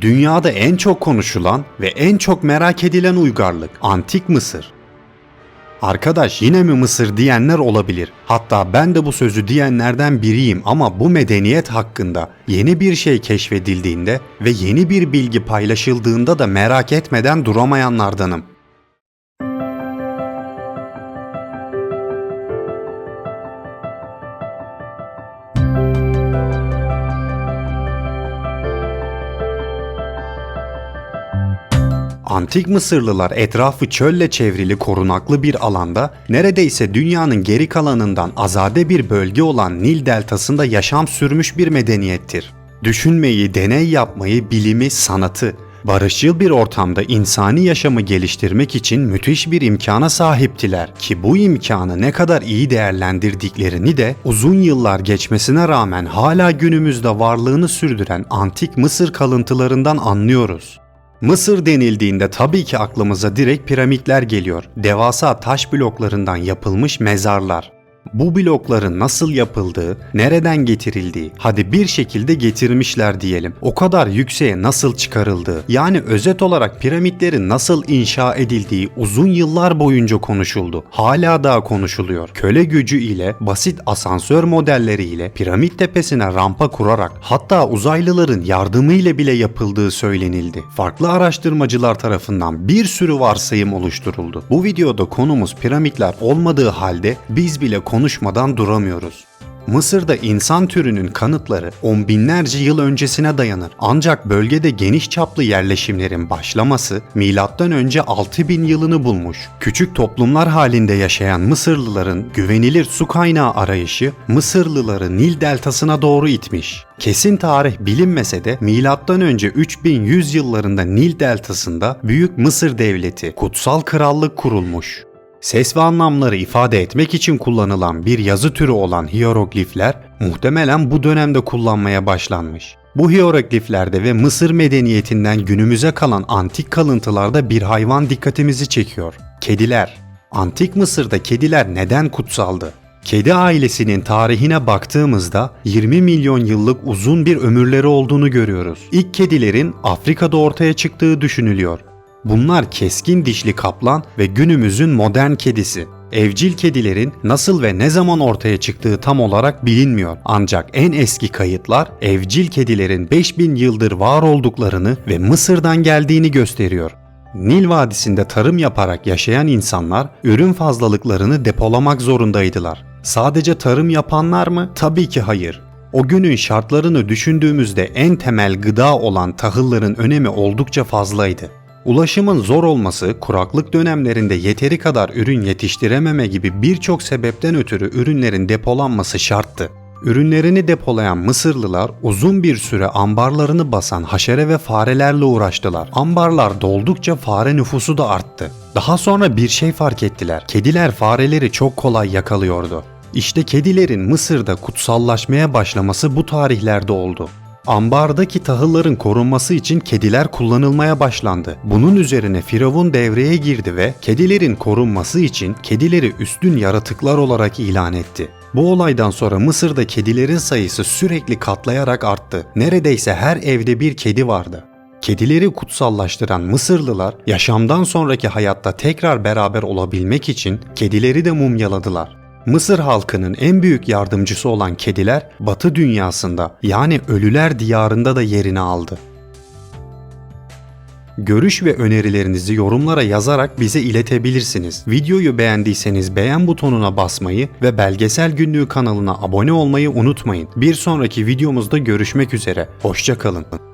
Dünyada en çok konuşulan ve en çok merak edilen uygarlık Antik Mısır. Arkadaş yine mi Mısır diyenler olabilir. Hatta ben de bu sözü diyenlerden biriyim ama bu medeniyet hakkında yeni bir şey keşfedildiğinde ve yeni bir bilgi paylaşıldığında da merak etmeden duramayanlardanım. Antik Mısırlılar etrafı çölle çevrili korunaklı bir alanda neredeyse dünyanın geri kalanından azade bir bölge olan Nil deltasında yaşam sürmüş bir medeniyettir. Düşünmeyi, deney yapmayı, bilimi, sanatı, barışçıl bir ortamda insani yaşamı geliştirmek için müthiş bir imkana sahiptiler ki bu imkanı ne kadar iyi değerlendirdiklerini de uzun yıllar geçmesine rağmen hala günümüzde varlığını sürdüren antik Mısır kalıntılarından anlıyoruz. Mısır denildiğinde tabii ki aklımıza direkt piramitler geliyor. Devasa taş bloklarından yapılmış mezarlar. Bu blokların nasıl yapıldığı, nereden getirildiği, hadi bir şekilde getirmişler diyelim. O kadar yükseğe nasıl çıkarıldığı, yani özet olarak piramitlerin nasıl inşa edildiği uzun yıllar boyunca konuşuldu. Hala daha konuşuluyor. Köle gücü ile, basit asansör modelleri ile piramit tepesine rampa kurarak hatta uzaylıların yardımıyla bile yapıldığı söylenildi. Farklı araştırmacılar tarafından bir sürü varsayım oluşturuldu. Bu videoda konumuz piramitler olmadığı halde biz bile konuşmadan duramıyoruz. Mısır'da insan türünün kanıtları on binlerce yıl öncesine dayanır. Ancak bölgede geniş çaplı yerleşimlerin başlaması milattan önce 6000 yılını bulmuş. Küçük toplumlar halinde yaşayan Mısırlıların güvenilir su kaynağı arayışı Mısırlıları Nil deltasına doğru itmiş. Kesin tarih bilinmese de milattan önce 3100 yıllarında Nil deltasında Büyük Mısır Devleti, kutsal krallık kurulmuş. Ses ve anlamları ifade etmek için kullanılan bir yazı türü olan hieroglifler muhtemelen bu dönemde kullanmaya başlanmış. Bu hierogliflerde ve Mısır medeniyetinden günümüze kalan antik kalıntılarda bir hayvan dikkatimizi çekiyor. Kediler. Antik Mısır'da kediler neden kutsaldı? Kedi ailesinin tarihine baktığımızda 20 milyon yıllık uzun bir ömürleri olduğunu görüyoruz. İlk kedilerin Afrika'da ortaya çıktığı düşünülüyor. Bunlar keskin dişli kaplan ve günümüzün modern kedisi. Evcil kedilerin nasıl ve ne zaman ortaya çıktığı tam olarak bilinmiyor. Ancak en eski kayıtlar evcil kedilerin 5000 yıldır var olduklarını ve Mısır'dan geldiğini gösteriyor. Nil Vadisi'nde tarım yaparak yaşayan insanlar ürün fazlalıklarını depolamak zorundaydılar. Sadece tarım yapanlar mı? Tabii ki hayır. O günün şartlarını düşündüğümüzde en temel gıda olan tahılların önemi oldukça fazlaydı. Ulaşımın zor olması, kuraklık dönemlerinde yeteri kadar ürün yetiştirememe gibi birçok sebepten ötürü ürünlerin depolanması şarttı. Ürünlerini depolayan Mısırlılar uzun bir süre ambarlarını basan haşere ve farelerle uğraştılar. Ambarlar doldukça fare nüfusu da arttı. Daha sonra bir şey fark ettiler. Kediler fareleri çok kolay yakalıyordu. İşte kedilerin Mısır'da kutsallaşmaya başlaması bu tarihlerde oldu. Ambardaki tahılların korunması için kediler kullanılmaya başlandı. Bunun üzerine Firavun devreye girdi ve kedilerin korunması için kedileri üstün yaratıklar olarak ilan etti. Bu olaydan sonra Mısır'da kedilerin sayısı sürekli katlayarak arttı. Neredeyse her evde bir kedi vardı. Kedileri kutsallaştıran Mısırlılar yaşamdan sonraki hayatta tekrar beraber olabilmek için kedileri de mumyaladılar. Mısır halkının en büyük yardımcısı olan kediler Batı dünyasında yani ölüler diyarında da yerini aldı. Görüş ve önerilerinizi yorumlara yazarak bize iletebilirsiniz. Videoyu beğendiyseniz beğen butonuna basmayı ve Belgesel Günlüğü kanalına abone olmayı unutmayın. Bir sonraki videomuzda görüşmek üzere. Hoşçakalın.